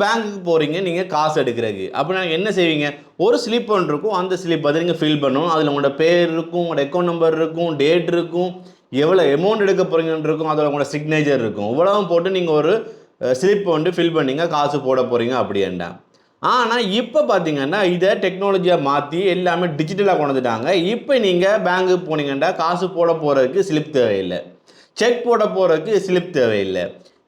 பேங்க்குக்கு போகிறீங்க நீங்கள் காசு எடுக்கிறதுக்கு. அப்போ நாங்கள் என்ன செய்வீங்க? ஒரு ஸ்லிப் ஒன்று இருக்கும் அந்த ஸ்லிப் வந்து நீங்கள் ஃபில் பண்ணணும் அதில் உங்களோட பேர் இருக்கும் உங்களோட அக்கௌண்ட் நம்பர் இருக்கும் டேட் இருக்கும் எவ்வளோ அமௌண்ட் எடுக்க போகிறீங்கன்னு இருக்கும் அதில் உங்களோட சிக்னேச்சர் இருக்கும். இவ்வளவும் போட்டு நீங்கள் ஒரு ஸ்லிப் வந்து ஃபில் பண்ணீங்க காசு போட போகிறீங்க அப்படின்டா ஆனால் இப்போ பார்த்தீங்கன்னா இதை டெக்னாலஜியாக மாற்றி எல்லாமே டிஜிட்டலாக கொண்டு வந்துட்டாங்க. இப்போ நீங்கள் பேங்க்குக்கு போனீங்கன்னா காசு போட போகிறதுக்கு ஸ்லிப் தேவையில்லை. செக் போட போகிறதுக்கு ஸ்லிப் தேவையில்லை.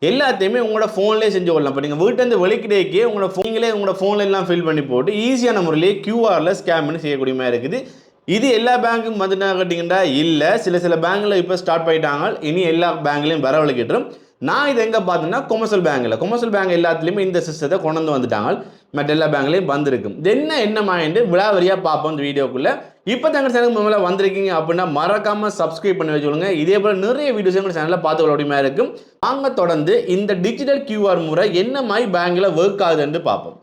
எல்லாத்தையுமே உங்களோட ஃபோன்லேயே செஞ்சு கொள்ளலாம். இப்போ நீங்கள் வீட்டிலேருந்து வெளிக்கிட்டேக்கே உங்களோட ஃபோனிலே உங்களோட ஃபோன்ல எல்லாம் ஃபில் பண்ணி போட்டு ஈஸியான முறையிலேயே கியூஆரில் ஸ்கேன் பண்ணி செய்யக்கூடிய மாதிரி இருக்குது. இது எல்லா பேங்க்கும் வந்துட்டா கேட்டிங்கன்னா இல்லை. சில சில பேங்க்கில் இப்போ ஸ்டார்ட் பண்ணிட்டாங்க. இனி எல்லா பேங்க்லையும் வரவழைக்கிட்டுரும் நான் இது எங்கே பார்த்தேன்னா கொமர்ஷியல் பேங்க்கில் கொமர்ஷியல் பேங்க் எல்லாத்துலேயுமே இந்த சிஸ்டத்தை கொண்டு வந்து வந்துட்டாங்க. மற்ற எல்லா பேங்க்லேயும் வந்திருக்கும் என்ன என்ன மாயிண்டு விழாவரியாக பார்ப்போம் இந்த வீடியோக்குள்ளே. இப்போ தங்க சேனலுக்கு முதல்ல வந்திருக்கீங்க அப்படின்னா மறக்காமல் சப்ஸ்கிரைப் பண்ணி வச்சுக்கோங்க. இதே போல் நிறைய வீடியோஸ் எங்கள் சேனலில் பார்த்து அப்படிமா இருக்கும். வாங்க தொடர்ந்து இந்த டிஜிட்டல் கியூஆர் முறை என்ன மாதிரி பேங்க்கில் ஒர்க் ஆகுதுன்னு பார்ப்போம்.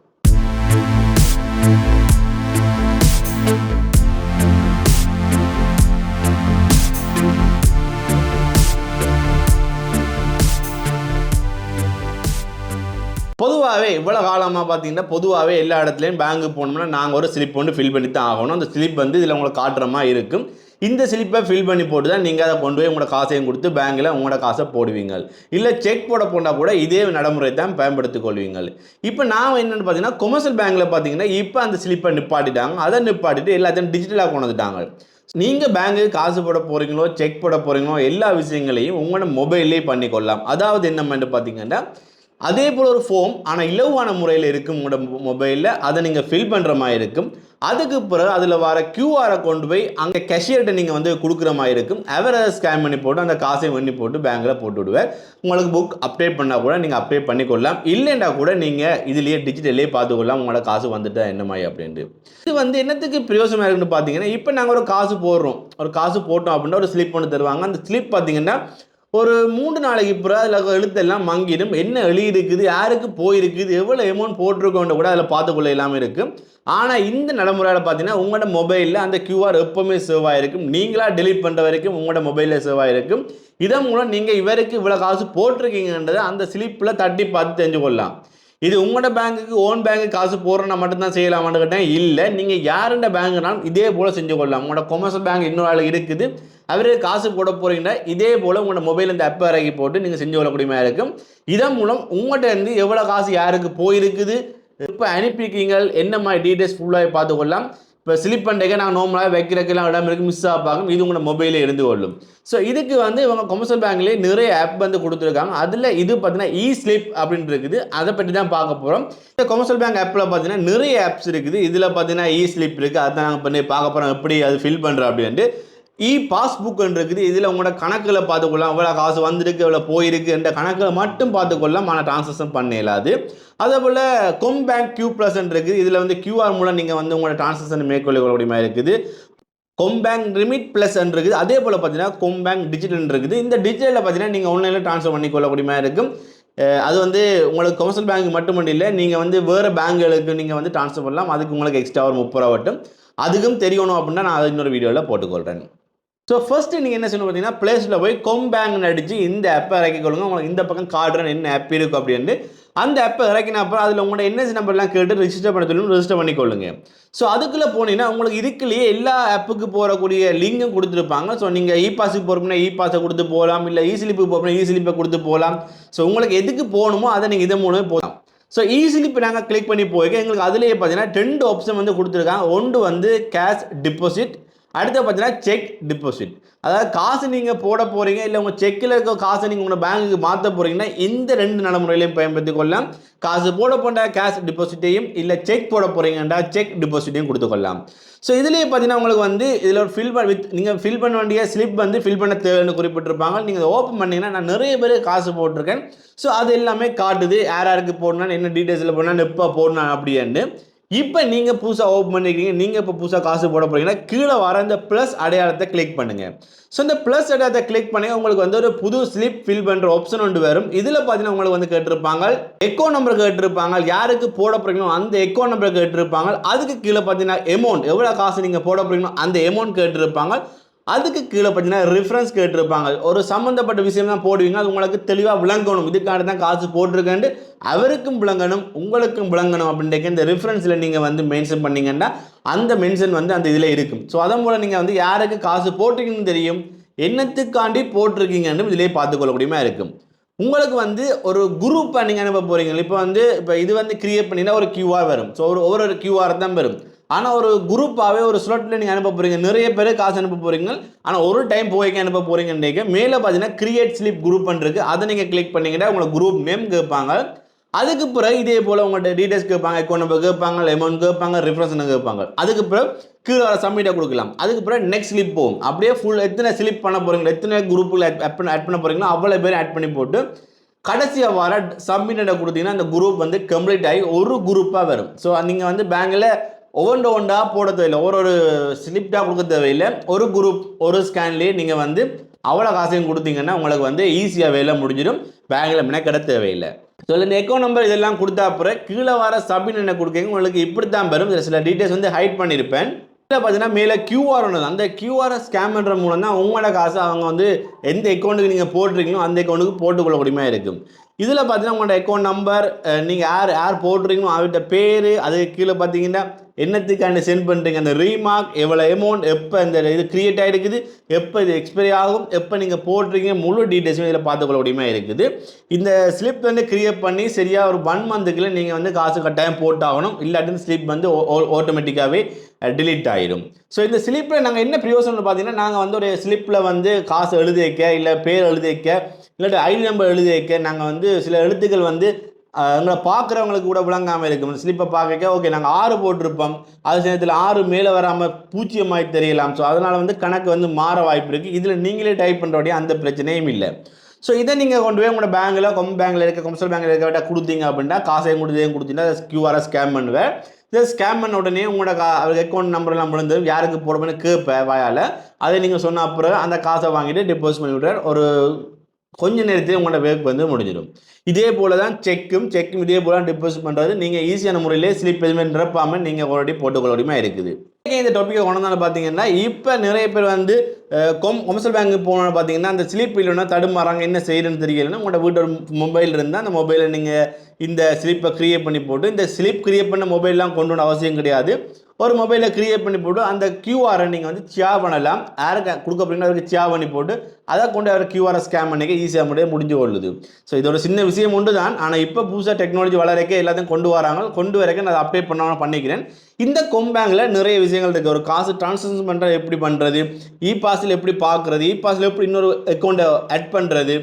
பொதுவாகவே இவ்வளோ காலமாக பார்த்தீங்கன்னா பொதுவாகவே எல்லா இடத்துலையும் பேங்க்கு போனோம்னா நாங்கள் ஒரு ஸ்லிப் ஒன்று ஃபில் பண்ணி தான் ஆகணும். அந்த ஸ்லிப் வந்து இதில் உங்களுக்கு காட்டுற மாதிரி இருக்கும். இந்த ஸ்லிப்பை ஃபில் பண்ணி போட்டு தான் நீங்கள் அதை கொண்டு போய் உங்களோட காசையும் கொடுத்து பேங்க்கில் உங்களோட காசை போடுவீங்க இல்லை செக் போட போனால் கூட இதே நடைமுறை தான் பயன்படுத்திக் கொள்வீங்க இப்போ நான் என்னென்னு பார்த்தீங்கன்னா கொமர்ஷியல் பேங்க்கில் பார்த்தீங்கன்னா இப்போ அந்த ஸ்லிப்பை நிப்பாட்டிட்டாங்க. அதை நிப்பாட்டிட்டு எல்லாத்தையும் டிஜிட்டலாக கொண்டு வந்துட்டாங்க. நீங்கள் பேங்க்கு காசு போட போகிறீங்களோ செக் போட போகிறீங்களோ எல்லா விஷயங்களையும் உங்களோட மொபைல்லேயே பண்ணிக்கொள்ளலாம். அதாவது என்ன பார்த்தீங்கன்னா அதே போல் ஒரு ஃபோம் ஆனால் இலவான முறையில் இருக்கும் உங்களோட மொபைலில் அதை நீங்கள் ஃபில் பண்ணுற மாதிரி இருக்கும். அதுக்கு பிறகு அதில் வர கியூஆரை கொண்டு போய் அங்கே கேஷியர்கிட்ட நீங்கள் வந்து கொடுக்குற மாதிரி இருக்கும். அவரை ஸ்கேன் பண்ணி போட்டு அந்த காசையும் பண்ணி போட்டு பேங்க்கில் போட்டு விடுவார். உங்களுக்கு புக் அப்டேட் பண்ணால் கூட நீங்கள் அப்டேட் பண்ணிக்கொள்ளலாம். இல்லைன்னா கூட நீங்கள் இதுலேயே டிஜிட்டல்லே பார்த்துக்கொள்ளலாம். உங்களோட காசு வந்துட்டா என்ன மாதிரி அப்படின்ட்டு. இது வந்து என்னத்துக்கு பிரயோசனமாக இருக்குன்னு பார்த்தீங்கன்னா இப்போ நாங்கள் ஒரு காசு போடுறோம். ஒரு காசு போட்டோம் அப்படின்னா ஒரு ஸ்லிப் ஒன்று தருவாங்க. அந்த ஸ்லிப் பார்த்தீங்கன்னா ஒரு மூன்று நாளைக்கு பிறகு அதில் எழுத்தெல்லாம் மங்கிடும். என்ன எழுதியிருக்குது யாருக்கு போயிருக்குது எவ்வளோ அமௌண்ட் போட்டிருக்கோன்ற கூட அதில் பார்த்துக்கொள்ள எல்லாமே இருக்கும் ஆனால் இந்த நடைமுறையில் பார்த்தீங்கன்னா உங்களோட மொபைலில் அந்த கியூஆர் எப்போவுமே சேவ் ஆகிருக்கும் நீங்களாக டெலிட் பண்ணுற வரைக்கும் உங்களோட மொபைலில் சேவ் ஆகிருக்கும் இதன் மூலம் நீங்கள் இவருக்கு இவ்வளோ காசு போட்டிருக்கீங்கன்றதை அந்த ஸ்லிப்பில் தட்டி பார்த்து தெரிஞ்சு கொள்ளலாம் இது உங்களோட பேங்க்குக்கு ஓன் பேங்க்கு காசு போடுறனா மட்டும்தான் செய்யலாமான்னு கேட்டேன். இல்லை நீங்கள் யாருண்ட பேங்க்னாலும் இதே போல் செஞ்சு கொள்ளலாம் உங்களோட கொமர்ஷியல் பேங்க் இன்னொரு ஆள் இருக்குது. அவரே காசு போட போகிறீங்கன்னா இதே போல் உங்களோட மொபைல் இந்த ஆப்பை இறக்கி போட்டு நீங்கள் செஞ்சு கொள்ளக்கூடிய மாதிரி இருக்கும். இதன் மூலம் உங்கள்கிட்ட இருந்து எவ்வளோ காசு யாருக்கு போயிருக்குது? இப்போ அனுப்பியிருக்கீங்க என்ன மாதிரி டீட்டெயில்ஸ் ஃபுல்லாக பார்த்துக்கொள்ளலாம் இப்போ ஸ்லிப் பண்ணிக்க நாங்கள் நார்மலாக வைக்கிறக்கெல்லாம் இடம் இருக்குது மிஸ் ஆகும் இது உங்களோட மொபைலே இருந்து கொள்ளும். ஸோ இதுக்கு வந்து இவங்க கொமர்ஷியல் பேங்க்லேயே நிறைய ஆப் வந்து கொடுத்துருக்காங்க. அதில் இது பார்த்தீங்கன்னா இ ஸ்லிப் அப்படின்ட்டு இருக்குது. அதை பற்றி தான் பார்க்க போகிறோம் இந்த கொமர்ஷியல் பேங்க் ஆப்பில் பார்த்தீங்கன்னா நிறைய ஆப்ஸ் இருக்குது. இதில் பார்த்தீங்கன்னா இ ஸ்லிப் இருக்குது அதை நாங்கள் பண்ணி பார்க்க போகிறோம் எப்படி அது ஃபில் பண்ணுறோம் அப்படின்ட்டு. இ பாஸ்புக் இருக்குது இதில் உங்களோட கணக்கில் பார்த்துக்கொள்ளலாம். இவ்வளோ காசு வந்திருக்கு எவ்வளோ போயிருக்கு என்ற கணக்கில் மட்டும் பார்த்துக்கொள்ளலாம். ஆனால் டிரான்சாக்ஷன் பண்ண இயலாது. அதே போல் கொம் பேங்க் கியூ ப்ளஸ் இருக்குது இதில் வந்து கியூஆர் மூலம் நீங்கள் வந்து உங்களோட டிரான்சாக்ஷன் மேற்கொள்ளக்கூடிய மாதிரி இருக்குது. கொம் பேங்க் ரிமிட் ப்ளஸ் இருக்குது அதே போல் பார்த்தீங்கன்னா கொம் பேங்க் டிஜிட்டல் இருக்குது இந்த டிஜிட்டலில் பார்த்தீங்கன்னா நீங்கள் ஆன்லைனில் ட்ரான்ஸ்ஃபர் பண்ணிக்கொள்ளக்கூடிய மாதிரி இருக்கும். அது வந்து உங்களுக்கு கமர்ஷியல் பேங்க் மட்டும் இல்லை. நீங்கள் வந்து வேறு பேங்குகளுக்கு நீங்கள் வந்து ட்ரான்ஸ்ஃபர் பண்ணலாம். அதுக்கு உங்களுக்கு எக்ஸ்ட்ரா ஒரு முப்பது ரூபா வட்டும். அதுக்கும் தெரியணும் அப்படின்னா நான் அது இன்னொரு வீடியோவில் போட்டுக்கொள்கிறேன் ஸோ ஃபர்ஸ்ட் நீங்கள் என்ன செய்யணும் பார்த்தீங்கன்னா ப்ளேஸில் போய் கொம்பேங்னு அடித்து இந்த ஆப்பை இறக்கி கொள்ளுங்க. உங்களுக்கு இந்த பக்கம் கார்டுன்னு என்ன ஆப் இருக்கும் அப்படின்ட்டு அந்த ஆப்பை இறக்கின அப்புறம் அதில் உங்களோட என்எஸ் நம்பர்லாம் கேட்டு ரிஜிஸ்டர் பண்ண சொல்லணும் ரிஜிஸ்டர் பண்ணிக்கொள்ளுங்க ஸோ அதுக்குள்ளே போனீங்கன்னா உங்களுக்கு இதுக்குள்ளேயே எல்லா ஆப்புக்கு போகக்கூடிய லிங்கும் கொடுத்துருப்பாங்க. ஸோ நீங்கள் இ பாஸுக்கு போகிறோம்னா இ பாஸை கொடுத்து போகலாம். இல்லை இ ஸ்லிப்புக்கு போகிறோம்னா இ ஸ்லிப்பை கொடுத்து போகலாம். ஸோ உங்களுக்கு எதுக்கு போகணுமோ அதை நீங்கள் இதை மூலமே போகலாம். ஸோ ஈஸிலி இப்போ நாங்கள் கிளிக் பண்ணி போயிருக்கோம் எங்களுக்கு அதுலேயே பார்த்தீங்கன்னா ரெண்டு ஆப்ஷன் வந்து கொடுத்துருக்காங்க. ஒன்று வந்து கேஷ் டிபாசிட் அடுத்து பார்த்தீங்கன்னா செக் டிபாசிட் அதாவது காசு நீங்கள் போட போகிறீங்க இல்லை உங்கள் செக்கில் இருக்க காசை நீங்கள் உங்கள் பேங்க்குக்கு மாற்ற போகிறீங்கன்னா இந்த ரெண்டு நடைமுறையிலையும் பயன்படுத்தி கொள்ளலாம். காசு போட போன்ற கேஷ் டிபாசிட்டையும் இல்லை செக் போட போகிறீங்கன்றா செக் டிபாசிட்டையும் கொடுத்துக்கொள்ளலாம் ஸோ இதுலேயே பார்த்தீங்கன்னா உங்களுக்கு வந்து இதில் ஒரு ஃபில் பண்ண வித் நீங்கள் ஃபில் பண்ண வேண்டிய ஸ்லிப் வந்து ஃபில் பண்ண தேவைன்னு குறிப்பிட்டிருப்பாங்க. நீங்கள் அதை ஓப்பன் பண்ணிங்கன்னா நான் நிறைய பேர் காசு போட்டிருக்கேன். ஸோ அது எல்லாமே காட்டுது. யார் யாருக்கு போடணும் என்ன டீட்டெயில்ஸில் போடணும் எப்போ போடணும் அப்படின்ட்டு. இப்போ நீங்கள் புதுசாக ஓப்பன் பண்ணிக்கிறீங்க நீங்கள் இப்போ புதுசாக காசு போட போகிறீங்கன்னா கீழே வர இந்த ப்ளஸ் அடையாளத்தை கிளிக் பண்ணுங்கள் ஸோ இந்த ப்ளஸ் அடையாளத்தை கிளிக் பண்ணி உங்களுக்கு வந்து ஒரு புது ஸ்லிப் ஃபில் பண்ணுற ஆப்ஷன் ஒன்று வரும். இதில் பார்த்தீங்கன்னா உங்களுக்கு வந்து கேட்டிருப்பாங்க எக்கோ நம்பர் கேட்டிருப்பாங்க யாருக்கு போட போகிறீங்களோ அந்த எக்கோ நம்பர் கேட்டிருப்பாங்க. அதுக்கு கீழே பார்த்தீங்கன்னா அமௌண்ட் எவ்வளோ காசு நீங்கள் போட போகிறீங்களோ அந்த அமௌண்ட் கேட்டிருப்பாங்க. அதுக்கு கீழே பார்த்தீங்கன்னா ரெஃபரன்ஸ் கேட்டிருப்பாங்க. ஒரு சம்மந்தப்பட்ட விஷயம் தான் போடுவீங்க அது உங்களுக்கு தெளிவாக விளங்கணும். இதுக்காக தான் காசு போட்டிருக்கேன்ட்டு அவருக்கும் விளங்கணும் உங்களுக்கும் விளங்கணும் அப்படின்ட்டு இந்த ரெஃபரன்ஸில் நீங்கள் வந்து மென்ஷன் பண்ணீங்கன்னா அந்த மென்ஷன் வந்து அந்த இதில் இருக்கும். ஸோ அதன் மூலம் நீங்கள் வந்து யாருக்கு காசு போட்டிருக்கீங்கன்னு தெரியும் என்னத்துக்காண்டி போட்டிருக்கீங்கன்னு இதிலே பார்த்துக்கொள்ளக்கூடியமா இருக்கும். உங்களுக்கு வந்து ஒரு குரூப்பை நீங்கள் அனுப்ப போகிறீங்க இப்போ வந்து இப்போ இது வந்து கிரியேட் பண்ணினா ஒரு கியூஆர் வரும். ஸோ ஒரு ஒவ்வொரு கியூஆர் தான் வரும். ஆனால் ஒரு குரூப்பாகவே ஒரு ஸ்லோட்டில் நீங்கள் அனுப்ப போகிறீங்க நிறைய பேர் காசு அனுப்ப போகிறீங்க ஆனால் ஒரு டைம் போய்க்கு அனுப்ப போகிறீங்கன்றீங்க மேலே பார்த்தீங்கன்னா கிரியேட் ஸ்லிப் குரூப்னு இருக்குது அதை நீங்கள் கிளிக் பண்ணிங்கன்னா உங்களை குரூப் நேம் கேட்பாங்க. அதுக்கு பிறகு இதே போல் உங்கள்கிட்ட டீடைல்ஸ் கேட்பாங்க. அக்கௌண்ட் நம்பர் கேட்பாங்க. அமௌண்ட் கேட்பாங்க. ரெஃபரன்ஸ் கேட்பாங்க. அதுக்கு பிறகு கீழே வர சப்மிட்டை கொடுக்கலாம். அதுக்கு பிறகு நெக்ஸ்ட் ஸ்லிப் போகும். அப்படியே ஃபுல் எத்தனை ஸ்லிப் பண்ண போகிறீங்களோ எத்தனை குரூப்பில் ஆட் பண்ண ஆட் பண்ண போகிறீங்களோ அவ்வளோ பேர் ஆட் பண்ணி போட்டு கடைசியாக வர சப்மிட்டை கொடுத்தீங்கன்னா அந்த குரூப் வந்து கம்ப்ளீட் ஆகி ஒரு குரூப்பாக வரும். ஸோ நீங்கள் வந்து பேங்கில் ஒவ்வொன்று ஒன்றா போட தேவையில்லை. ஒரு ஒரு ஸ்லிப்டாக கொடுக்க தேவையில்லை. ஒரு குரூப் ஒரு ஸ்கேன்லேயே நீங்கள் வந்து அவ்வளோ காசையும் கொடுத்தீங்கன்னா உங்களுக்கு வந்து ஈஸியாக வேலை முடிஞ்சிடும். பேங்கில் மெனக்கெட தேவையில்லை. ஸோ இந்த அக்கௌண்ட் நம்பர் இதெல்லாம் கொடுத்தா அப்புறம் கீழே வர சபின் என்ன கொடுக்கீங்க உங்களுக்கு இப்படி தான் வரும் சில டீட்டெயில்ஸ் வந்து ஹைட் பண்ணியிருப்பேன். இதில் பார்த்தீங்கன்னா மேலே கியூஆர் ஒன்று அந்த கியூஆரை ஸ்கேம் பண்ணுற மூலம் தான் உங்களோட காசு அவங்க வந்து எந்த அக்கௌண்ட்டுக்கு நீங்கள் போட்டிருக்கீங்களோ அந்த அக்கௌண்ட்டுக்கு போட்டுக்கொள்ளக்கூடியமா இருக்கும். இதில் பார்த்தீங்கன்னா உங்களோட அக்கௌண்ட் நம்பர் நீங்கள் யார் யார் போடுறீங்களோ அவர்கிட்ட பேர் அதுக்கு கீழே பார்த்தீங்கன்னா என்னத்துக்காண்டி சென்ட் பண்ணுறீங்க அந்த ரீமார்க் எவ்வளோ அமௌண்ட் எப்போ இந்த இது கிரியேட் ஆகிருக்குது எப்போ இது எக்ஸ்பைரி ஆகும்? எப்போ நீங்கள் போடுறீங்க முழு டீட்டெயில்ஸும் இதில் பார்த்துக்கொள்ள முடியுமா இருக்குது. இந்த ஸ்லிப் வந்து கிரியேட் பண்ணி சரியாக ஒரு ஒன் மந்த்துக்குள்ளே நீங்கள் வந்து காசு கட்டாயம் போட்டாகணும். இல்லாட்டி ஸ்லிப் வந்து ஆட்டோமேட்டிக்காகவே டிலீட் ஆயிடும். ஸோ இந்த ஸ்லிப்பில் நாங்கள் என்ன பிரயோசனம் பார்த்தீங்கன்னா நாங்கள் வந்து ஒரு ஸ்லிப்பில் வந்து காசு எழுதி வைக்க இல்லை பேர் எழுதி வைக்க இல்லாட்டி ஐடி நம்பர் எழுதி வைக்க நாங்கள் வந்து சில எழுத்துக்கள் வந்து எங்களை பார்க்குறவங்களுக்கு கூட விளங்காமல் இருக்கும் ஸ்லிப்பை பார்க்க ஓகே நாங்கள் ஆறு போட்டிருப்போம். அது சமயத்தில் ஆறு மேலே வராமல் பூச்சியமாய் தெரியலாம். ஸோ அதனால் வந்து கணக்கு வந்து மாற வாய்ப்பு இருக்குது இதில் நீங்களே டைப் பண்ணுறோடைய அந்த பிரச்சனையும் இல்லை. ஸோ இதை நீங்கள் கொண்டு போய் உங்களோட பேங்கில் கொம் பேங்கில் இருக்க கொமர்ஷியல் பேங்கில் இருக்க விட்டால் கொடுத்தீங்க அப்படின்னா காசையும் கொடுத்தையும் கொடுத்தீங்கன்னா கியூஆரை ஸ்கேம் பண்ணுவேன். இதை ஸ்கேம் பண்ண உடனே உங்களோட கா அக்கௌண்ட் நம்பர்லாம் விழுந்து யாருக்கு போடுறோம்னு கேட்பேன் வாயால். அதை நீங்கள் சொன்ன அப்புறம் அந்த காசை வாங்கிட்டு டிபாசிட் பண்ணி விட்றார் ஒரு கொஞ்ச நேரத்தில் உங்களோட வேக் வந்து முடிஞ்சிடும். இதே போல தான் செக்கும் செக்கும் இதே போல டிபாசிட் பண்ணுறது நீங்கள் ஈஸியான முறையிலே ஸ்லிப் எதுவுமே நிரப்பாமல் நீங்கள் ஆல்ரெடி போட்டுக்கொள்ள இருக்குது. இந்த டாப்பிக்கை கொண்டாந்து பார்த்தீங்கன்னா இப்போ நிறைய பேர் வந்து கொம் கொமர்ஷியல் பேங்க் போனோன்னு பார்த்தீங்கன்னா அந்த ஸ்லிப் இல்லைன்னா தடுமாறாங்க என்ன செய்யணும்னு தெரியலன்னா உங்களோட வீட்டோட மொபைல் இருந்தால் அந்த மொபைலில் நீங்கள் இந்த ஸ்லிப்பை க்ரியேட் பண்ணி போட்டு இந்த ஸ்லிப் க்ரியேட் பண்ண மொபைல்லாம் கொண்டு வர அவசியம் கிடையாது. ஒரு மொபைலில் க்ரியேட் பண்ணி போட்டு அந்த கியூஆரை நீங்கள் வந்து சியா பண்ணலாம். யாருக்கு கொடுக்க போறீங்கன்னா அதுக்கு சியா பண்ணி போட்டு அதை கொண்டு அவர் கியூஆரை ஸ்கேன் பண்ணிக்க ஈஸியாக முடிய முடிஞ்சு கொள்ளுது. ஸோ இதோட சின்ன விஷயம் உண்டு தான் ஆனால் இப்போ புதுசாக டெக்னாலஜி வளரக்க எல்லாத்தையும் கொண்டு வராங்க. கொண்டு வரைக்கும் நான் அதை அப்டேட் பண்ணாமல் பண்ணிக்கிறேன். இந்த கொம்பேங்கில் நிறைய விஷயங்கள் இருக்குது ஒரு காசு ட்ரான்ஸ்ஃபர் பண்ணுறது எப்படி பண்ணுறது இ பாஸில் எப்படி பார்க்குறது இ பாஸில் எப்படி இன்னொரு அக்கௌண்ட்டை ஆட் பண்ணுறது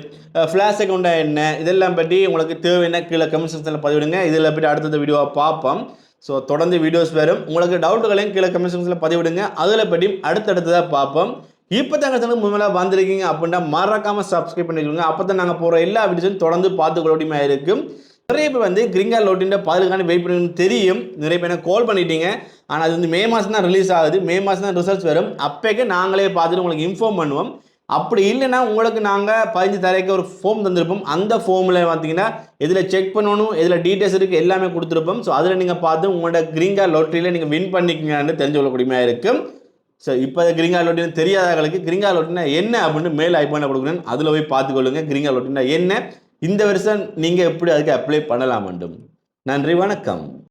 ஃப்ளாஷ் அக்கௌண்ட்டாக என்ன? இதெல்லாம் பற்றி உங்களுக்கு தேவையான கீழே கமெண்ட் செக்ஷனில் பதிவிடுங்க. இதில் பற்றி அடுத்தது வீடியோவை பார்ப்போம். ஸோ தொடர்ந்து வீடியோஸ் வரும். உங்களுக்கு டவுட்டுகளையும் கீழே கமெண்ட் செக்ஷனில் பதிவிடுங்க. அதில் பற்றி அடுத்தடுத்ததாக பார்ப்போம். இப்போ தாங்க தனக்கு முதல்ல வந்திருக்கீங்க அப்படின்னா மறக்காமல் சப்ஸ்கிரைப் பண்ணிக்கோங்க அப்போ தான் நாங்கள் போகிற எல்லா வீடியோஸும் தொடர்ந்து பார்த்துக்கொள்ள இருக்கும். நிறைய பேர் வந்து கிரிங்கா லோட்டின் பதிலுக்கான வெயிட் பண்ணி தெரியும். நிறைய பேர் கால் பண்ணிட்டீங்க. ஆனால் அது வந்து மே மாதம் தான் ரிலீஸ் ஆகுது. மே மாதம் தான் ரிசல்ட்ஸ் வரும். அப்போக்கே நாங்களே பார்த்துட்டு உங்களுக்கு இன்ஃபார்ம் பண்ணுவோம். அப்படி இல்லைன்னா உங்களுக்கு நாங்கள் பதினஞ்சு தரைக்கு ஒரு ஃபார்ம் தந்திருப்போம். அந்த ஃபார்மில் பார்த்தீங்கன்னா இதில் செக் பண்ணணும் இதில் டீட்டெயில்ஸ் இருக்குது எல்லாமே கொடுத்துருப்போம். ஸோ அதில் நீங்கள் பார்த்து உங்களோட கிரீங்கா லோட்டரியில் நீங்கள் வின் பண்ணிக்கங்கன்னு தெரிஞ்சு கொள்ளக்கூடியமாக இருக்கும். ஸோ இப்போ கிரிங்கா லோட்டின்னு தெரியாதவங்களுக்கு கிரிங்கா லோட்டினா என்ன அப்படின்னு மேல் ஐப்பான கொடுக்குறேன். அதில் போய் பார்த்துக்கொள்ளுங்க கிரிங்கா லோட்டினா என்ன. இந்த வருஷம் நீங்கள் எப்படி அதுக்கு அப்ளை பண்ணலாம் வேண்டும் நன்றி வணக்கம்.